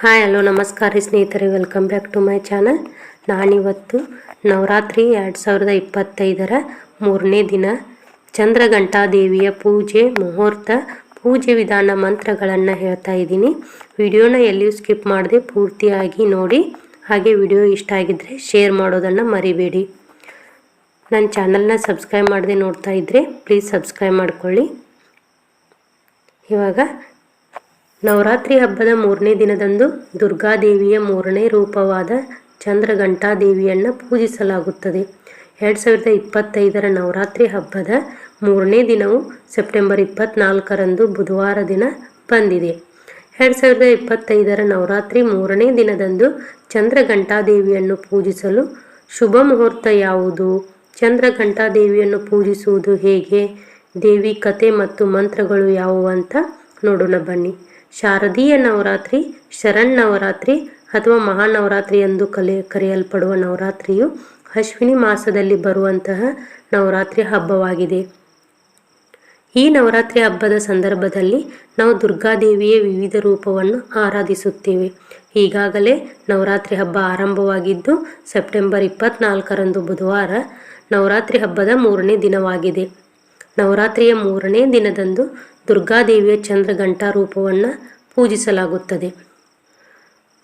Hi hello ನಮಸ್ಕಾರ ರೀ ಸ್ನೇಹಿತರೆ. Welcome back to my channel ನಾನಿವತ್ತು ನವರಾತ್ರಿ ಎರಡು ಸಾವಿರದ ಇಪ್ಪತ್ತೈದರ ಮೂರನೇ ದಿನ ಚಂದ್ರಘಂಟಾದೇವಿಯ ಪೂಜೆ ಮುಹೂರ್ತ, ಪೂಜೆ ವಿಧಾನ ಮಂತ್ರಗಳನ್ನು ಹೇಳ್ತಾ ಇದ್ದೀನಿ. ವಿಡಿಯೋನ ಎಲ್ಲಿಯೂ ಸ್ಕಿಪ್ ಮಾಡದೆ ಪೂರ್ತಿಯಾಗಿ ನೋಡಿ. ಹಾಗೆ ವಿಡಿಯೋ ಇಷ್ಟ ಆಗಿದ್ದರೆ ಶೇರ್ ಮಾಡೋದನ್ನು ಮರಿಬೇಡಿ. ನನ್ನ ಚಾನಲ್ನ ಸಬ್ಸ್ಕ್ರೈಬ್ ಮಾಡದೆ ನೋಡ್ತಾ ಇದ್ದರೆ ಪ್ಲೀಸ್ ಸಬ್ಸ್ಕ್ರೈಬ್ ಮಾಡಿಕೊಳ್ಳಿ. ಇವಾಗ ನವರಾತ್ರಿ ಹಬ್ಬದ ಮೂರನೇ ದಿನದಂದು ದುರ್ಗಾದೇವಿಯ ಮೂರನೇ ರೂಪವಾದ ಚಂದ್ರಘಂಟಾದೇವಿಯನ್ನು ಪೂಜಿಸಲಾಗುತ್ತದೆ. ಎರಡು ಸಾವಿರದ ಇಪ್ಪತ್ತೈದರ ನವರಾತ್ರಿ ಹಬ್ಬದ ಮೂರನೇ ದಿನವು ಸೆಪ್ಟೆಂಬರ್ ಇಪ್ಪತ್ನಾಲ್ಕರಂದು ಬುಧವಾರ ದಿನ ಬಂದಿದೆ. ಎರಡು ಸಾವಿರದ ಇಪ್ಪತ್ತೈದರ ನವರಾತ್ರಿ ಮೂರನೇ ದಿನದಂದು ಚಂದ್ರಘಂಟಾದೇವಿಯನ್ನು ಪೂಜಿಸಲು ಶುಭ ಮುಹೂರ್ತ ಯಾವುದು? ಚಂದ್ರಘಂಟಾದೇವಿಯನ್ನು ಪೂಜಿಸುವುದು ಹೇಗೆ? ದೇವಿ ಕತೆ ಮತ್ತು ಮಂತ್ರಗಳು ಯಾವುವು ಅಂತ ನೋಡೋಣ ಬನ್ನಿ. ಶಾರದೀಯ ನವರಾತ್ರಿ ಶರಣ್ ನವರಾತ್ರಿ ಅಥವಾ ಮಹಾನವರಾತ್ರಿ ಎಂದು ಕಲೆ, ಕರೆಯಲ್ಪಡುವ ನವರಾತ್ರಿಯು ಅಶ್ವಿನಿ ಮಾಸದಲ್ಲಿ ಬರುವಂತಹ ನವರಾತ್ರಿ ಹಬ್ಬವಾಗಿದೆ. ಈ ನವರಾತ್ರಿ ಹಬ್ಬದ ಸಂದರ್ಭದಲ್ಲಿ ನಾವು ದುರ್ಗಾದೇವಿಯ ವಿವಿಧ ರೂಪವನ್ನು ಆರಾಧಿಸುತ್ತೇವೆ. ಈಗಾಗಲೇ ನವರಾತ್ರಿ ಹಬ್ಬ ಆರಂಭವಾಗಿದ್ದು, ಸೆಪ್ಟೆಂಬರ್ ಇಪ್ಪತ್ನಾಲ್ಕರಂದು ಬುಧವಾರ ನವರಾತ್ರಿ ಹಬ್ಬದ ಮೂರನೇ ದಿನವಾಗಿದೆ. ನವರಾತ್ರಿಯ ಮೂರನೇ ದಿನದಂದು ದುರ್ಗಾದೇವಿಯ ಚಂದ್ರಘಂಟಾ ರೂಪವನ್ನು ಪೂಜಿಸಲಾಗುತ್ತದೆ.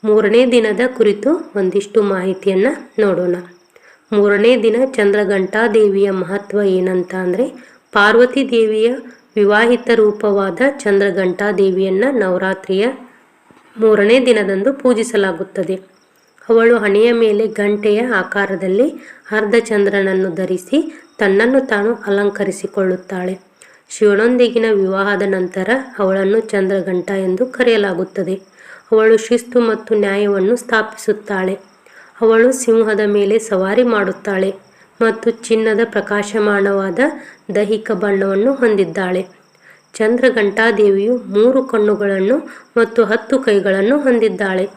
ಮೂರನೇ ದಿನದ ಕುರಿತು ಒಂದಿಷ್ಟು ಮಾಹಿತಿಯನ್ನು ನೋಡೋಣ. ಮೂರನೇ ದಿನ ಚಂದ್ರಘಂಟಾ ದೇವಿಯ ಮಹತ್ವ ಏನಂತ ಅಂದರೆ ಪಾರ್ವತಿ ದೇವಿಯ ವಿವಾಹಿತ ರೂಪವಾದ ಚಂದ್ರಘಂಟಾ ದೇವಿಯನ್ನು ನವರಾತ್ರಿಯ ಮೂರನೇ ದಿನದಂದು ಪೂಜಿಸಲಾಗುತ್ತದೆ. ಅವಳು ಹಣೆಯ ಮೇಲೆ ಗಂಟೆಯ ಆಕಾರದಲ್ಲಿ ಅರ್ಧಚಂದ್ರನನ್ನು ಧರಿಸಿ ತನ್ನನ್ನು ತಾನು ಅಲಂಕರಿಸಿಕೊಳ್ಳುತ್ತಾಳೆ. ಶಿವನೊಂದಿಗಿನ ವಿವಾಹದ ನಂತರ ಅವಳನ್ನು ಚಂದ್ರಘಂಟ ಎಂದು ಕರೆಯಲಾಗುತ್ತದೆ. ಅವಳು ಶಿಸ್ತು ಮತ್ತು ನ್ಯಾಯವನ್ನು ಸ್ಥಾಪಿಸುತ್ತಾಳೆ. ಅವಳು ಸಿಂಹದ ಮೇಲೆ ಸವಾರಿ ಮಾಡುತ್ತಾಳೆ ಮತ್ತು ಚಿನ್ನದ ಪ್ರಕಾಶಮಾನವಾದ ದೈಹಿಕ ಬಣ್ಣವನ್ನು ಹೊಂದಿದ್ದಾಳೆ. ಚಂದ್ರಘಂಟಾದೇವಿಯು ಮೂರು ಕಣ್ಣುಗಳನ್ನು ಮತ್ತು ಹತ್ತು ಕೈಗಳನ್ನು ಹೊಂದಿದ್ದಾಳೆ.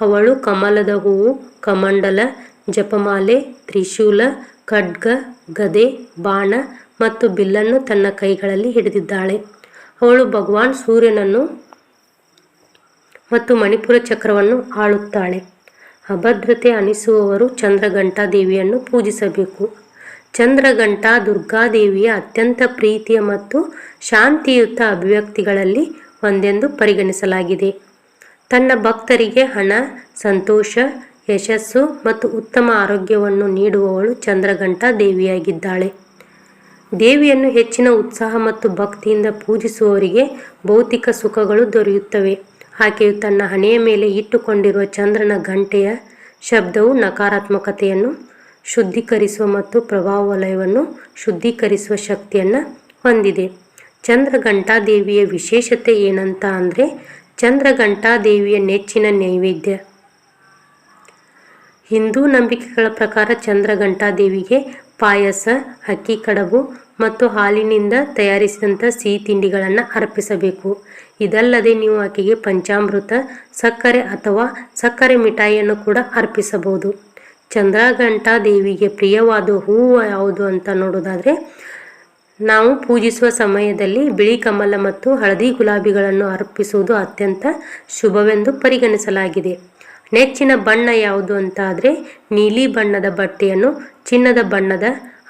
ಅವಳು ಕಮಲದ ಹೂವು, ಕಮಂಡಲ, ಜಪಮಾಲೆ, ತ್ರಿಶೂಲ ಖಡ್ಗ, ಗದೆ, ಬಾಣ ಮತ್ತು ಬಿಲ್ಲನ್ನು ತನ್ನ ಕೈಗಳಲ್ಲಿ ಹಿಡಿದಿದ್ದಾಳೆ. ಅವಳು ಭಗವಾನ್ ಸೂರ್ಯನನ್ನು ಮತ್ತು ಮಣಿಪುರ ಚಕ್ರವನ್ನು ಆಳುತ್ತಾಳೆ. ಅಭದ್ರತೆ ಅನಿಸುವವರು ಚಂದ್ರಘಂಟಾ ದೇವಿಯನ್ನು ಪೂಜಿಸಬೇಕು. ಚಂದ್ರಘಂಟಾ ದುರ್ಗಾದೇವಿಯ ಅತ್ಯಂತ ಪ್ರೀತಿಯ ಮತ್ತು ಶಾಂತಿಯುತ ಅಭಿವ್ಯಕ್ತಿಗಳಲ್ಲಿ ಒಂದೆಂದು ಪರಿಗಣಿಸಲಾಗಿದೆ. ತನ್ನ ಭಕ್ತರಿಗೆ ಹಣ, ಸಂತೋಷ ಯಶಸ್ಸು ಮತ್ತು ಉತ್ತಮ ಆರೋಗ್ಯವನ್ನು ನೀಡುವವಳು ಚಂದ್ರಘಂಟಾ ದೇವಿಯಾಗಿದ್ದಾಳೆ. ದೇವಿಯನ್ನು ಹೆಚ್ಚಿನ ಉತ್ಸಾಹ ಮತ್ತು ಭಕ್ತಿಯಿಂದ ಪೂಜಿಸುವವರಿಗೆ ಭೌತಿಕ ಸುಖಗಳು ದೊರೆಯುತ್ತವೆ. ಆಕೆಯು ತನ್ನ ಹಣೆಯ ಮೇಲೆ ಇಟ್ಟುಕೊಂಡಿರುವ ಚಂದ್ರನ ಗಂಟೆಯ ಶಬ್ದವು ನಕಾರಾತ್ಮಕತೆಯನ್ನು ಶುದ್ಧೀಕರಿಸುವ ಮತ್ತು ಪ್ರಭಾವ ವಲಯವನ್ನು ಶುದ್ಧೀಕರಿಸುವ ಶಕ್ತಿಯನ್ನು ಹೊಂದಿದೆ. ಚಂದ್ರಘಂಟಾ ದೇವಿಯ ವಿಶೇಷತೆ ಏನಂತ ಅಂದರೆ ಚಂದ್ರಘಂಟಾ ದೇವಿಯ ನೆಚ್ಚಿನ ನೈವೇದ್ಯ. ಹಿಂದೂ ನಂಬಿಕೆಗಳ ಪ್ರಕಾರ ಚಂದ್ರಘಂಟಾ ದೇವಿಗೆ ಪಾಯಸ, ಅಕ್ಕಿ ಕಡಬು ಮತ್ತು ಹಾಲಿನಿಂದ ತಯಾರಿಸಿದಂಥ ಸಿಹಿ ತಿಂಡಿಗಳನ್ನು ಅರ್ಪಿಸಬೇಕು. ಇದಲ್ಲದೆ ನೀವು ಆಕೆಗೆ ಪಂಚಾಮೃತ, ಸಕ್ಕರೆ ಅಥವಾ ಸಕ್ಕರೆ ಮಿಠಾಯಿಯನ್ನು ಕೂಡ ಅರ್ಪಿಸಬಹುದು. ಚಂದ್ರಘಂಟಾ ದೇವಿಗೆ ಪ್ರಿಯವಾದ ಹೂವು ಯಾವುದು ಅಂತ ನೋಡೋದಾದರೆ, ನಾವು ಪೂಜಿಸುವ ಸಮಯದಲ್ಲಿ ಬಿಳಿ ಕಮಲ ಮತ್ತು ಹಳದಿ ಗುಲಾಬಿಗಳನ್ನು ಅರ್ಪಿಸುವುದು ಅತ್ಯಂತ ಶುಭವೆಂದು ಪರಿಗಣಿಸಲಾಗಿದೆ. ನೆಚ್ಚಿನ ಬಣ್ಣ ಯಾವುದು ಅಂತ ಆದರೆ ನೀಲಿ ಬಣ್ಣದ ಬಟ್ಟೆಯನ್ನು, ಚಿನ್ನದ ಬಣ್ಣದ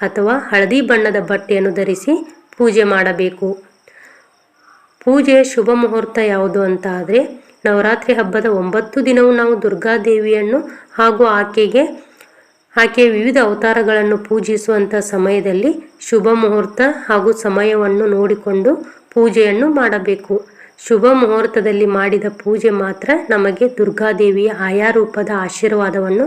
ಅಥವಾ ಹಳದಿ ಬಣ್ಣದ ಬಟ್ಟೆಯನ್ನು ಧರಿಸಿ ಪೂಜೆ ಮಾಡಬೇಕು. ಪೂಜೆಯ ಶುಭ ಮುಹೂರ್ತ ಯಾವುದು ಅಂತ ಆದರೆ ನವರಾತ್ರಿ ಹಬ್ಬದ ಒಂಬತ್ತು ದಿನವೂ ನಾವು ದುರ್ಗಾದೇವಿಯನ್ನು ಹಾಗೂ ಆಕೆಗೆ ಆಕೆಯ ವಿವಿಧ ಅವತಾರಗಳನ್ನು ಪೂಜಿಸುವಂಥ ಸಮಯದಲ್ಲಿ ಶುಭ ಮುಹೂರ್ತ ಹಾಗೂ ಸಮಯವನ್ನು ನೋಡಿಕೊಂಡು ಪೂಜೆಯನ್ನು ಮಾಡಬೇಕು. ಶುಭ ಮುಹೂರ್ತದಲ್ಲಿ ಮಾಡಿದ ಪೂಜೆ ಮಾತ್ರ ನಮಗೆ ದುರ್ಗಾದೇವಿಯ ಆಯಾ ರೂಪದ ಆಶೀರ್ವಾದವನ್ನು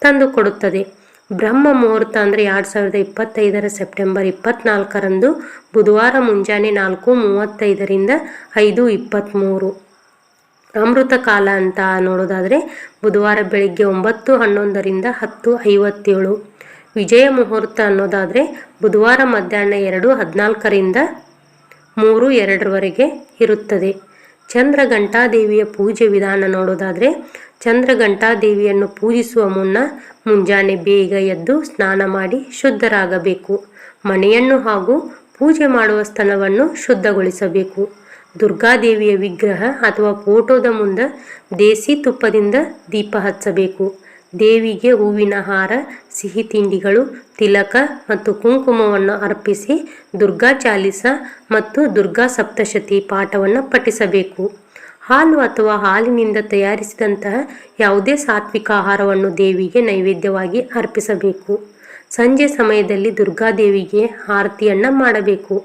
ತಂದುಕೊಡುತ್ತದೆ. ಬ್ರಹ್ಮ ಮುಹೂರ್ತ ಅಂದರೆ ಎರಡು ಸಾವಿರದ ಇಪ್ಪತ್ತೈದರ ಸೆಪ್ಟೆಂಬರ್ ಇಪ್ಪತ್ನಾಲ್ಕರಂದು ಬುಧವಾರ ಮುಂಜಾನೆ ನಾಲ್ಕು ಮೂವತ್ತೈದರಿಂದ ಐದು ಇಪ್ಪತ್ತ್ಮೂರು ಅಮೃತ ಕಾಲ ಅಂತ ನೋಡೋದಾದರೆ ಬುಧವಾರ ಬೆಳಿಗ್ಗೆ ಒಂಬತ್ತು ಹನ್ನೊಂದರಿಂದ ಹತ್ತು ಐವತ್ತೇಳು. ವಿಜಯ ಮುಹೂರ್ತ ಅನ್ನೋದಾದರೆ ಬುಧವಾರ ಮಧ್ಯಾಹ್ನ ಎರಡು ಹದಿನಾಲ್ಕರಿಂದ ಮೂರು ಎರಡರವರೆಗೆ ಇರುತ್ತದೆ. ಚಂದ್ರಘಂಟಾದೇವಿಯ ಪೂಜೆ ವಿಧಾನ ನೋಡೋದಾದರೆ, ಚಂದ್ರಘಂಟಾದೇವಿಯನ್ನು ಪೂಜಿಸುವ ಮುನ್ನ ಮುಂಜಾನೆ ಬೇಗ ಎದ್ದು ಸ್ನಾನ ಮಾಡಿ ಶುದ್ಧರಾಗಬೇಕು. ಮನೆಯನ್ನು ಹಾಗೂ ಪೂಜೆ ಮಾಡುವ ಸ್ಥಳವನ್ನು ಶುದ್ಧಗೊಳಿಸಬೇಕು. ದುರ್ಗಾದೇವಿಯ ವಿಗ್ರಹ ಅಥವಾ ಫೋಟೋದ ಮುಂದೆ ದೇಸಿ ತುಪ್ಪದಿಂದ ದೀಪ ಹಚ್ಚಬೇಕು. ದೇವಿಗೆ ಹೂವಿನ ಹಾರ, ಸಿಹಿ ತಿಂಡಿಗಳು, ತಿಲಕ ಮತ್ತು ಕುಂಕುಮವನ್ನು ಅರ್ಪಿಸಿ ದುರ್ಗಾ ಚಾಲಿಸ ಮತ್ತು ದುರ್ಗಾ ಸಪ್ತಶತಿ ಪಾಠವನ್ನು ಪಠಿಸಬೇಕು. ಹಾಲು ಅಥವಾ ಹಾಲಿನಿಂದ ತಯಾರಿಸಿದಂತಹ ಯಾವುದೇ ಸಾತ್ವಿಕ ಆಹಾರವನ್ನು ದೇವಿಗೆ ನೈವೇದ್ಯವಾಗಿ ಅರ್ಪಿಸಬೇಕು. ಸಂಜೆ ಸಮಯದಲ್ಲಿ ದುರ್ಗಾದೇವಿಗೆ ಆರತಿಯನ್ನು ಮಾಡಬೇಕು.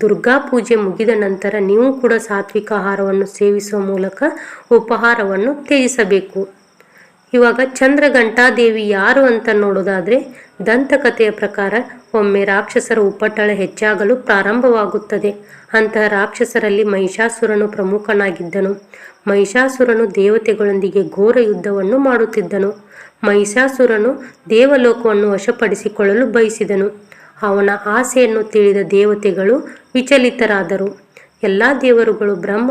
ದುರ್ಗಾ ಪೂಜೆ ಮುಗಿದ ನಂತರ ನೀವು ಕೂಡ ಸಾತ್ವಿಕ ಆಹಾರವನ್ನು ಸೇವಿಸುವ ಮೂಲಕ ಉಪಹಾರವನ್ನು ತ್ಯಜಿಸಬೇಕು. ಇವಾಗ ಚಂದ್ರಘಂಟಾದೇವಿ ಯಾರು ಅಂತ ನೋಡೋದಾದ್ರೆ ದಂತಕಥೆಯ ಪ್ರಕಾರ ಒಮ್ಮೆ ರಾಕ್ಷಸರ ಉಪಟಳ ಹೆಚ್ಚಾಗಲು ಪ್ರಾರಂಭವಾಗುತ್ತದೆ. ಅಂತಹ ರಾಕ್ಷಸರಲ್ಲಿ ಮಹಿಷಾಸುರನು ಪ್ರಮುಖನಾಗಿದ್ದನು. ಮಹಿಷಾಸುರನು ದೇವತೆಗಳೊಂದಿಗೆ ಘೋರ ಯುದ್ಧವನ್ನು ಮಾಡುತ್ತಿದ್ದನು. ಮಹಿಷಾಸುರನು ದೇವಲೋಕವನ್ನು ವಶಪಡಿಸಿಕೊಳ್ಳಲು ಬಯಸಿದನು. ಅವನ ಆಸೆಯನ್ನು ತಿಳಿದ ದೇವತೆಗಳು ವಿಚಲಿತರಾದರು. ಎಲ್ಲ ದೇವರುಗಳು ಬ್ರಹ್ಮ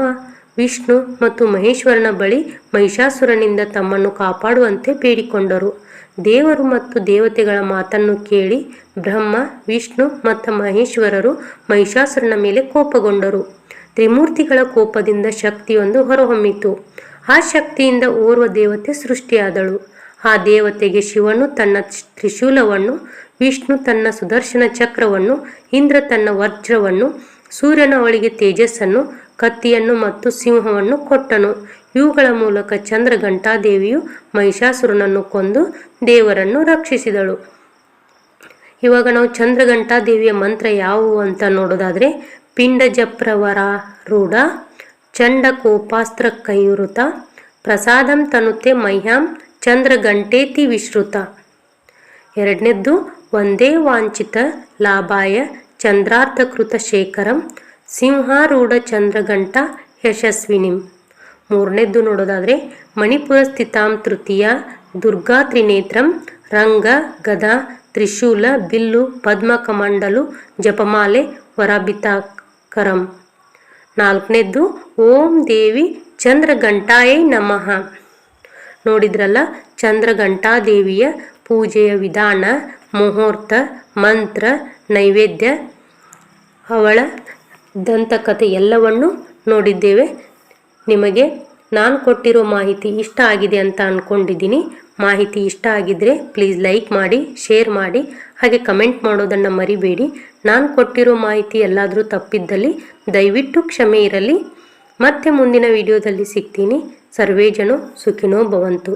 ವಿಷ್ಣು ಮತ್ತು ಮಹೇಶ್ವರನ ಬಳಿ ಮಹಿಷಾಸುರನಿಂದ ತಮ್ಮನ್ನು ಕಾಪಾಡುವಂತೆ ಬೇಡಿಕೊಂಡರು. ದೇವರು ಮತ್ತು ದೇವತೆಗಳ ಮಾತನ್ನು ಕೇಳಿ ಬ್ರಹ್ಮ, ವಿಷ್ಣು ಮತ್ತು ಮಹೇಶ್ವರರು ಮಹಿಷಾಸುರನ ಮೇಲೆ ಕೋಪಗೊಂಡರು. ತ್ರಿಮೂರ್ತಿಗಳ ಕೋಪದಿಂದ ಶಕ್ತಿಯೊಂದು ಹೊರಹೊಮ್ಮಿತು. ಆ ಶಕ್ತಿಯಿಂದ ಓರ್ವ ದೇವತೆ ಸೃಷ್ಟಿಯಾದಳು. ಆ ದೇವತೆಗೆ ಶಿವನು ತನ್ನ ತ್ರಿಶೂಲವನ್ನು, ವಿಷ್ಣು ತನ್ನ ಸುದರ್ಶನ ಚಕ್ರವನ್ನು, ಇಂದ್ರ ತನ್ನ ವಜ್ರವನ್ನು, ಸೂರ್ಯನ ಒಳಗೆ ತೇಜಸ್ಸನ್ನು ಕತ್ತಿಯನ್ನು ಮತ್ತು ಸಿಂಹವನ್ನು ಕೊಟ್ಟನು. ಇವುಗಳ ಮೂಲಕ ಚಂದ್ರಘಂಟಾದೇವಿಯು ಮಹಿಷಾಸುರನನ್ನು ಕೊಂದು ದೇವರನ್ನು ರಕ್ಷಿಸಿದಳು. ಇವಾಗ ನಾವು ಚಂದ್ರಘಂಟಾದೇವಿಯ ಮಂತ್ರ ಯಾವುವು ಅಂತ ನೋಡೋದಾದ್ರೆ ಪಿಂಡ ಜಪ್ರವರಾರೂಢ ಚಂಡ ಕೋಪಾಸ್ತ್ರ ಕೈವೃತ ಪ್ರಸಾದಂ ತನುತೆ ಮಹ್ಯಾಂ, ಚಂದ್ರಘಂಟೇತಿ ವಿಶ್ರುತ. ಎರಡನೇದ್ದು ಒಂದೇ ವಾಂಛಿತ ಲಾಭಾಯ ಚಂದ್ರಾರ್ಧಕೃತ ಶೇಖರಂ ಸಿಂಹಾರೂಢ ಚಂದ್ರಘಂಟ ಯಶಸ್ವಿನಿಂ. ಮೂರನೇದ್ದು ನೋಡೋದಾದರೆ ಮಣಿಪುರ ಸ್ಥಿತಾಂ ತೃತೀಯ ದುರ್ಗಾ ತ್ರಿನೇತ್ರಂ ರಂಗ ಗದ ತ್ರಿಶೂಲ ಬಿಲ್ಲು ಪದ್ಮಕಮಂಡಲು ಜಪಮಾಲೆ ವರಬಿತಾಕರಂ ನಾಲ್ಕನೇದ್ದು ಓಂ ದೇವಿ ಚಂದ್ರಘಂಟಾಯೈ ನಮಃ. ನೋಡಿದ್ರಲ್ಲ ಚಂದ್ರಘಂಟಾದೇವಿಯ ಪೂಜೆಯ ವಿಧಾನ, ಮುಹೂರ್ತ, ಮಂತ್ರ, ನೈವೇದ್ಯ, ಅವಳ ದಂತಕಥೆ ಎಲ್ಲವನ್ನು ನೋಡಿದ್ದೇವೆ. ನಿಮಗೆ ನಾನು ಕೊಟ್ಟಿರೋ ಮಾಹಿತಿ ಇಷ್ಟ ಆಗಿದೆ ಅಂತ ಅಂದ್ಕೊಂಡಿದ್ದೀನಿ ಮಾಹಿತಿ ಇಷ್ಟ ಆಗಿದ್ದರೆ ಪ್ಲೀಸ್ ಲೈಕ್ ಮಾಡಿ ಶೇರ್ ಮಾಡಿ, ಹಾಗೆ ಕಮೆಂಟ್ ಮಾಡೋದನ್ನು ಮರಿಬೇಡಿ. ನಾನು ಕೊಟ್ಟಿರೋ ಮಾಹಿತಿ ಎಲ್ಲಾದರೂ ತಪ್ಪಿದ್ದಲ್ಲಿ ದಯವಿಟ್ಟು ಕ್ಷಮೆ ಇರಲಿ. ಮತ್ತೆ ಮುಂದಿನ ವಿಡಿಯೋದಲ್ಲಿ ಸಿಗ್ತೀನಿ. ಸರ್ವೇ ಜನ ಸುಖಿನೋ ಭವಂತು.